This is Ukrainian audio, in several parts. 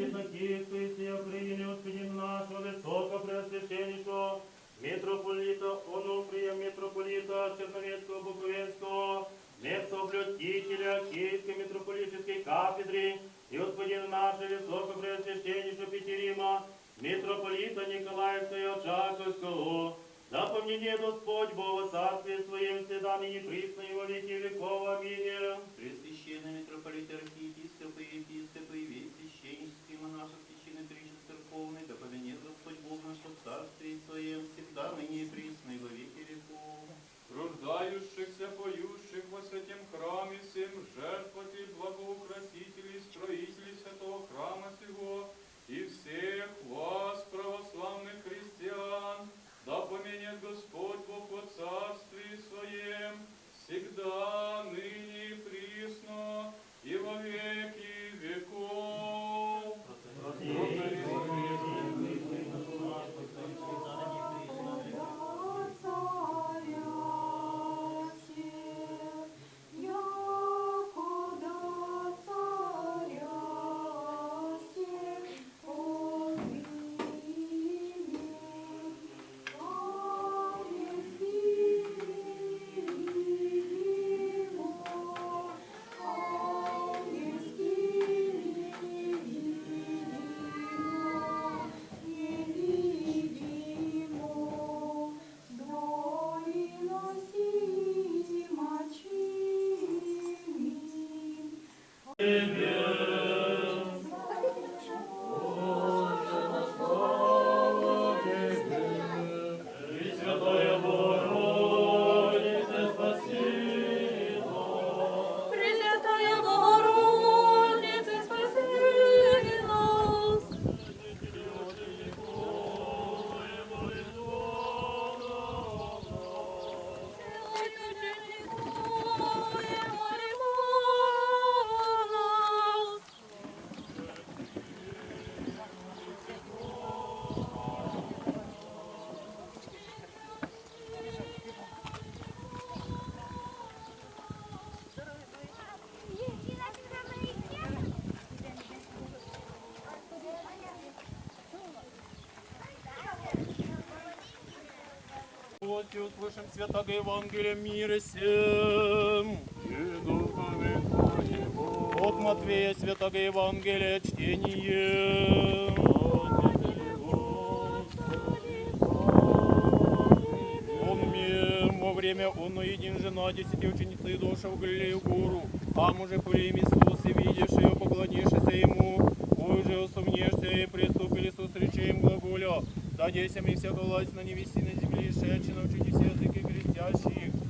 митрополита Киевского и всея Украины, Господи нашего, Высокопреосвященнейшего, митрополита Онуфрия, митрополита Черновецкого, Буковенского, местоблюстителя Киевской митрополитической кафедры, и Господина нашего Высокопреосвященнейшего Петерима, митрополита Николаевского и Очаковского, да помяни Господь Бога Царствие Своим, всегда ныне присно и во веки веков. Аминь. Пресвященные митрополиты, архиепископы, епископы, и весь церковный, да Господь Бог наш в царстве своем, всегда ныне И услышим святого Евангелия мира всем. От Матвея святого Евангелия чтение. Время он един жена, десяти ученицы душа в Галилею гору, а муже пурим Иисус, и видишь ее, поклонишься ему, уже усомнешься, и приступ Иисус речи им глаголя, дадися мне всякая власть на небеси на земле, шедши научитесь языки крестящих, во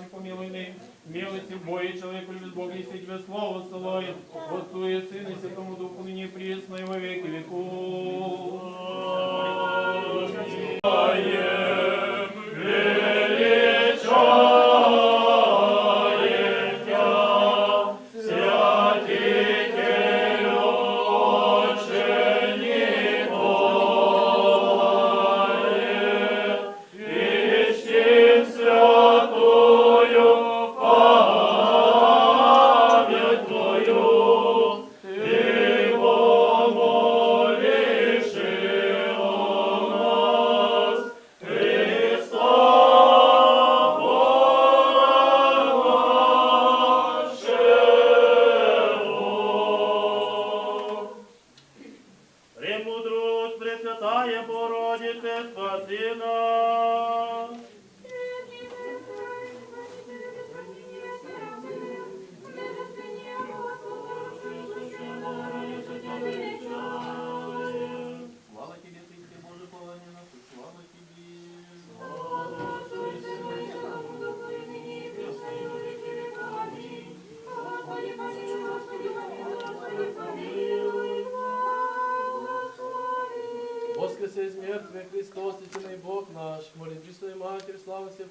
наших помилуй ныне. Милости в бое, человек любит Бога, и все тебе славу ссылает. Отцу и Сыну, и Святому Духу, ныне и присно, и во веки веков.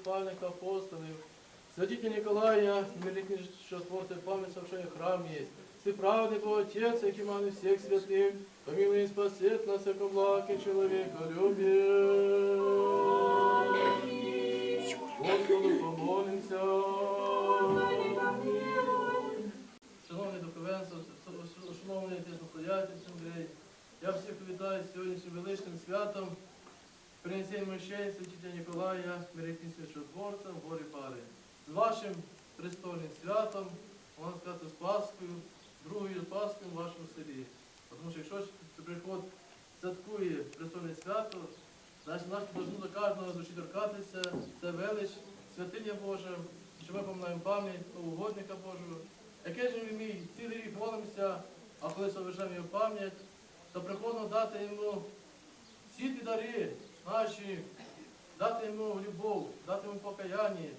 славы всех пальных апостолов, святителя Николая, великий чудотворца, память совершения храм есть, всеправный Бог Отец, и маны всех святых, помилуй и спасет нас, яко благ и человека любит. Господу помолимся. Шановні духовенство, шановні тесностоятель, Андрій, я всіх вітаю з сьогоднішнім величним святом, принесення мощей святителя Ніколая, мирикнім свящотворцем, в горі пари. З вашим престольним святом, можна сказати, з Пасхою, другою Пасхою в вашому селі. Тому що якщо приход святкує престольне свято, значить нас повинно до кожного душі торкатися, це велич, святиня Божа, що ми поминаємо пам'ять того угодника Божого. Яке ж ми мій цілий рік молимося, а коли совершаємо його пам'ять, то приходимо дати йому всі дари наші, дати йому любов, дати йому покаяння,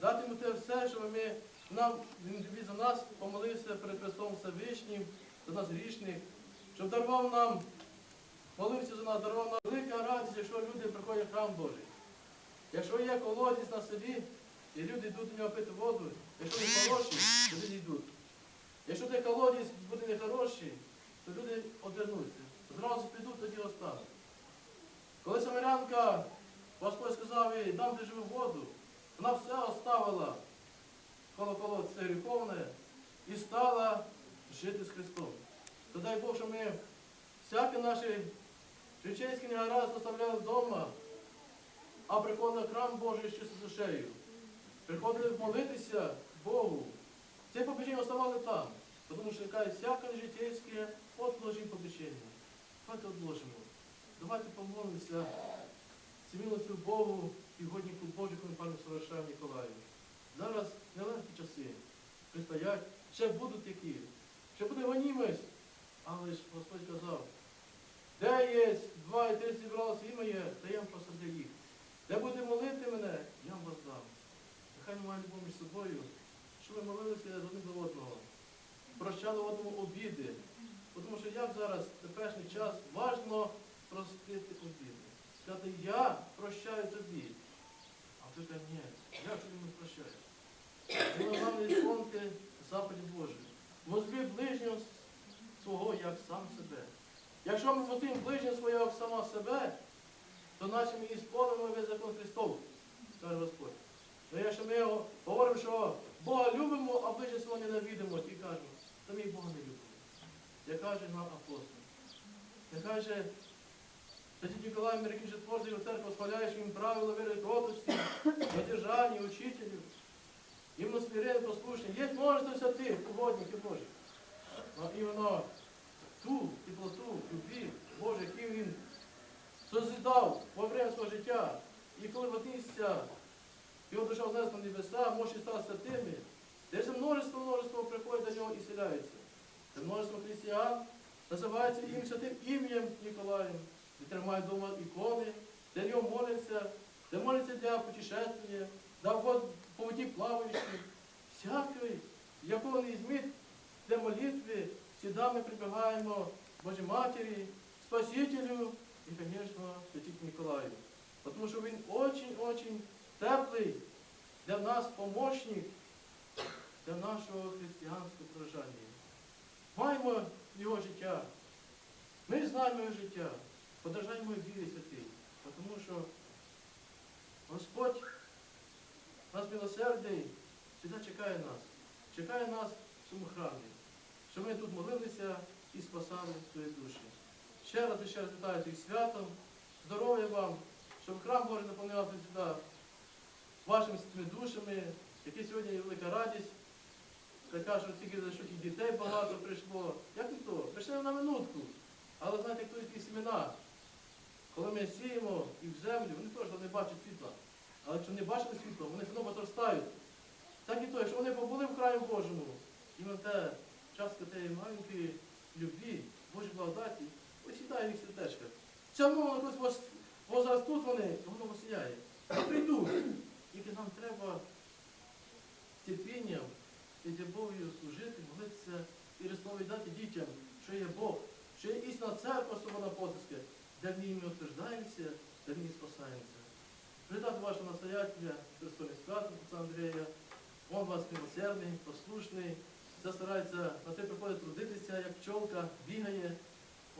дати йому те все, що ми нам він тобі за нас помолився перед Христом Всевишнім, за нас грішних, щоб дарував нам, молився за нас, дарував нам велика радість, якщо люди приходять в храм Божий. Якщо є колодязь на селі, і люди йдуть у нього пити воду, якщо він хороший, то люди йдуть. Якщо той колодязь буде нехороший, то люди одвернуться. Зразу підуть, тоді остануть. Коли самарянка, Господь сказав їй, дам ти живу воду, вона все оставила коло колодця гріховне і стала жити з Христом. То дай Бог, що ми всякі наші житейські негаразди оставляли вдома, а приходили в храм Божий з чистою душею. Приходили молитися Богу. Це попечення оставали там, тому що каже, всяке житейське отложим попечення. Давайте отложимо. Давайте помолимося з милостю Богу і годніку Божикому пану Совершаю Ніколаю. Зараз нелегкі часи пристоять, ще будуть які. Ще буде гонімость Але ж Господь казав, де є два і три зібралися ім'я, моє, та я посади їх. Де буде молити мене, я вам воздам. Нехай ми маємо любов між собою, щоб ми молилися один до одного, прощали одному обіди. Тому що як зараз, теперішній час, важно простити обіди. Сказати, я прощаю тобі. А ти каже, ні, як тобі не прощаєш? Ми маємо ісполнити заповідь Божий. Возлюби ближнього свого як сам себе. Якщо ми возлюбимо ближнього свого як сама себе, то наче ми ісполнимо весь закон Христов, каже Господь. Ну якщо ми говоримо, що Бога любимо, а ближнього свого ненавидимо, ті кажуть, то і Бога не любимо. Як каже нам апостол. Як каже Святий Ніколай Мерикін Творців церкву схваляєш їм правила віри кротості, надержання, учителю. Іменно смиренно послушні. Є множество святих, угодників Божих. Но іменно ту теплоту, любві Боже, яку він созидав во время свого життя. І коли вознісся, його душа вознесла на небеса, може стати святими, десь множество, множество приходить до нього і селяється. Це множество християн називається їм святим ім'ям Ніколаєм. І тримають вдома ікони, де нього моляться, де моляться для путешествия, вход по воді плаваючим. Всякий, якого не зміт для молитви, завжди ми прибігаємо Божій Матері, Спасителю і, звісно, Святіть Ніколаю. Тому що він очень-очень теплий для нас помощник, для нашого християнського прожання. Маємо його життя. Ми знаємо його життя. Подражаємо вірі святий. Тому що Господь нас милосердний, завжди чекає нас. Чекає нас в цьому храмі. Щоб ми тут молилися і спасали свої душі. Ще раз і ще раз вітаю всіх святом. Здоров'я вам, щоб храм Божий наповнявся сюди вашими душами, які сьогодні є велика радість. Така, що тільки за що дітей багато прийшло. Як не то? Прийшли на минутку. Але знаєте, хтось ті семена, коли ми сіємо і в землю, вони теж не бачать світла. Але якщо не бачили світла, вони все одно подростають. Так і то, якщо вони побули в краї Божому, і на те частка тієї маленької любві, Божій благодаті, осідає їх сердечках. Одно воно якось возрастуть вони, то воно осіяє. Прийдуть. Тільки нам треба терпінням і любов'ю служити, молитися і розповідати дітям, що є Бог, що є істинна церква собана апостольська, де в ній ми утверждаємося, де в ній спасаємося. Привітати вашого настоятеля, Христові святом, отця Андрія. Он вас милосердний, послушний, все старається на те приходить трудитися, як пчолка, бігає.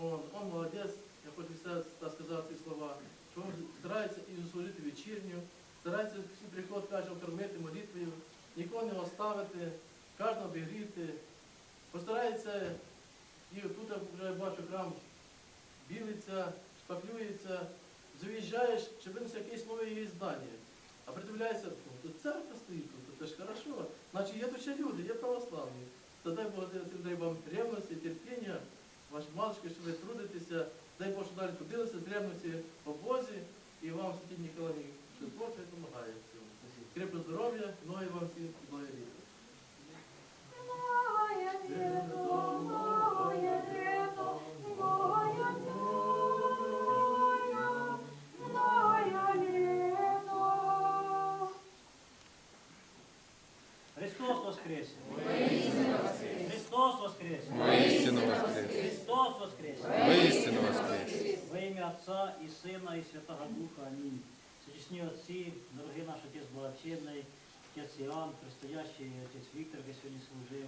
Он, он молодець, я хочу все та сказати ці слова, що він старається і заслужити вечірню, старається всі приход каже кормити молитвою, нікого не оставити, кожного обігріти. Постарається, і тут я вже бачу храм білиться, шпаклюється, заїжджаєш, чи винесе якесь нове її здання. А придивляєшся, «О, тут церква стоїть, тут це ж хорошо. Значить є тут ще люди, є православні. То дай Бог дай вам ревності, терпіння, ваш матушки, що ви трудитеся, дай Бог, що далі трудилися, з ревності по Бозі, і вам святій Ніколаї, що Бог допомагає в цьому. Крепко здоров'я, ноги вам всім, благо літа. Христос воскресе! Христос воскресе! Воистину воскрес! Христос! Воистину воскрес! Во ім'я Отця і Сина, і Святого Духа. Амінь. Святісні отці, дорогий наш отець Благочинний, отець Іоанн, предстоящий отець Віктор, який сьогодні служив,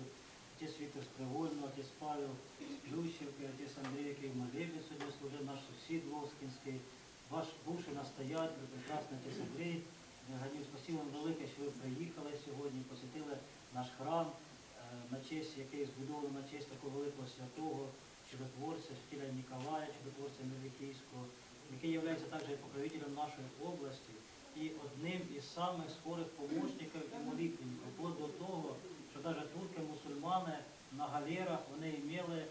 отець Віктор з Привольного, отець Павел з Плющівки, отець Андрій, який в молебні сьогодні служив, наш сусід Воскінський, ваш бувший настоятель, прекрасний отець Андрій. Спасибо вам велике, що ви приїхали сьогодні, посетили наш храм, е, на честь, який збудований на честь такого великого святого, чудотворця, втіля Ніколая, чудотворця Мелікійського, який є також покровителем нашої області і одним із самих скорих помощників і молитвенників, вплоть до того, що навіть турки, мусульмани на галерах вони мали е,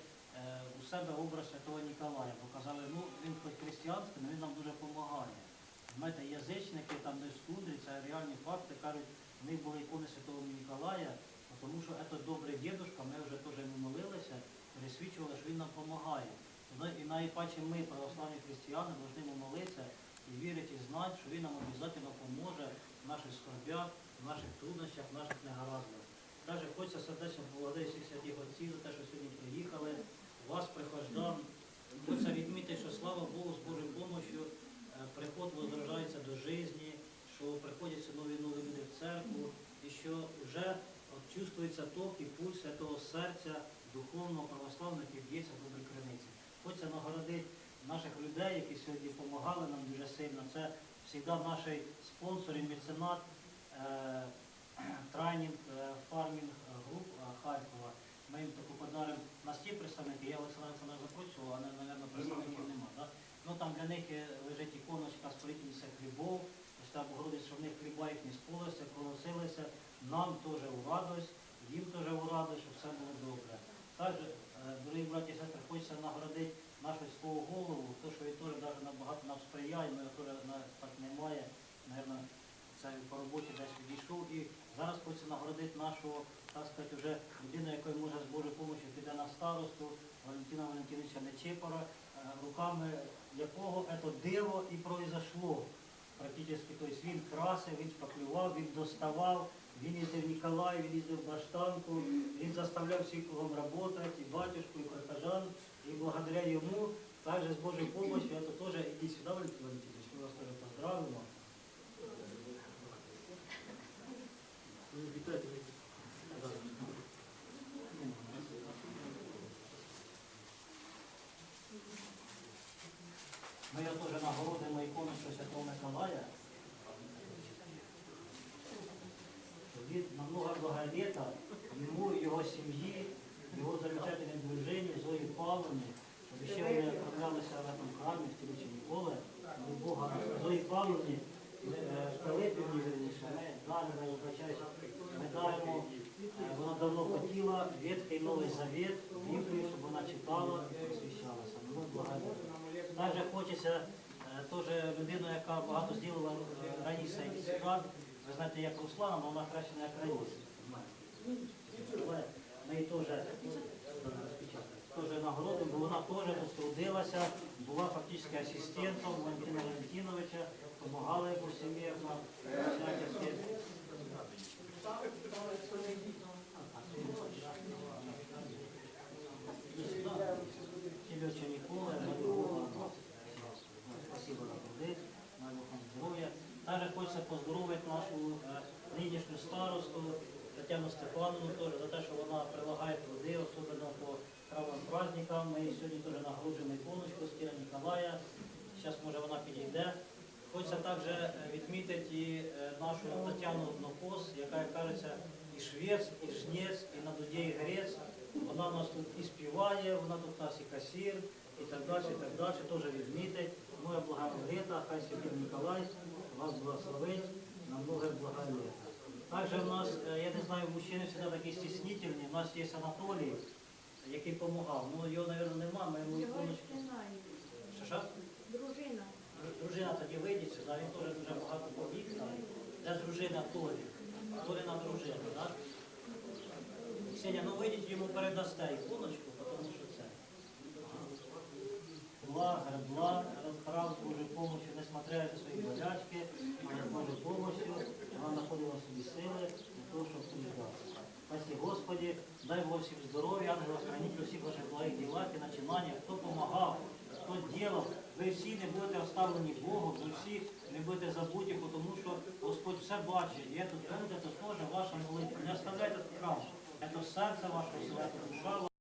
у себе образ святого Ніколая, бо казали, ну він хоч християнський, але він нам дуже допомагає. Знаєте, язичники там не скудрі, це реальні факти, кажуть, в них були ікони Святого Ніколая, тому що це добрий дідушка, ми вже теж йому молилися, пересвідчували, що він нам допомагає. І найпаче ми, православні християни, повинні молитися і вірити, і знати, що Він нам обов'язково поможе в наших скорбях, в наших труднощах, в наших негараздах. Даже хочеться сердечно поблагодарити всіх святих отців за те, що сьогодні приїхали, вас, прихождан. Хочеться відмітити, що слава Богу, з Божою допомогою приход возрождається до житті, що приходять нові нові люди в церкву, і що вже от, чувствується ток і пульс святого серця духовного православного, який б'ється в добрій криниці. Хочеться нагородити наших людей, які сьогодні допомагали нам дуже сильно. Це завжди наш спонсор і меценат е, трайнінг е, фармінг груп е, Харкова. Ми їм таку подаримо. Нас є представники, я Олександр Олександр запрошував, але, мабуть, представників нема. Да? Ну там для них е, лежить іконочка створительниця хлібов, ось там Богородець, що в них хліба їх не сполося, проносилися. Нам теж у радость, їм теж у радость, щоб все було добре. Також, е, дорогі браті і сестри, хочеться нагородити нашу свого голову, то, що він теж навіть набагато нам сприяє, ми теж так немає, мабуть, це по роботі десь відійшов. І зараз хочеться нагородити нашого, так сказати, вже людину, якою може з Божою допомогою піде на старосту, Валентина Валентиновича Нечепора, е, руками якого це диво і произошло. Практично, тобто він красив, він шпаклював, він доставав, він їздив в Ніколаїв, він їздив в Баштанку, він заставляв всіх кругом працювати, і батюшку, і прихожан, і благодаря йому, також з Божою допомогою, це теж іди сюди, Валентин Валентинович, ми вас теж поздравимо. Ви вітайте. сім'ї, його замечательній дружині Зої Павловні, щоб ще вони оправлялися в храмі, в Тілічі Ніколи, до Бога Зої Павловні, Пилипівні, вірніше, ми не вибачаюся, ми даємо, е, вона давно хотіла Ветхий Новий Завет, Біблію, щоб вона читала і просвіщалася. Ми благодаримо. Також хочеться е, теж людину, яка багато зробила е, Раїса Ісіка. Ви знаєте, як Руслана, але вона краще не як Раїса. Її теж е, теж нагородимо, бо вона теж потрудилася, була фактично асистентом Валентина Валентиновича, допомагала йому всемірно, всячески. Нікола, Спасибо за труди, дай здоров'я. Також хочеться поздоровити нашу е, нинішню старосту Тетяну Степановну теж за те, що вона прилагає труди, особливо по травмам праздникам. Ми сьогодні теж нагороджуємо іконочку з Кіра Ніколая. Зараз може вона підійде. Хочеться також е, відмітити і е, нашу Тетяну Однокос, яка, як кажеться, і швець, і жнець, і на дуді і грець. Вона нас тут і співає, вона тут у нас і касір, і так далі, і так далі, теж відмітить. Моя блага літа, хай Святий Ніколай вас благословить на много блага Також у нас, е, я не знаю, мужчини завжди такі стіснительні, у нас є Анатолій, який допомагав. Ну його, мабуть, нема, ми йому іконочку. Що? Дружина. Дружина тоді вийде сюди, він теж дуже багато побіг. Де дружина Толі? Толіна дружина, так? Ксеня, ну вийдіть йому передасте іконочку, тому що це. Була, гребла, розправ з Божою допомогою, несмотря на свої болячки, Божою допомогою вона і собі сили для того, щоб служдатися. Спасибо, Господі, дай Бог всім здоров'я, ангела храніть у всіх ваших благих ділах і начинаннях, хто допомагав, хто ділав, ви всі не будете оставлені Богом, ви всі не будете забуті, тому що Господь все бачить. І тут тут це теж ваша молитва. Не оставляйте храм. Це серце ваше, свято душа.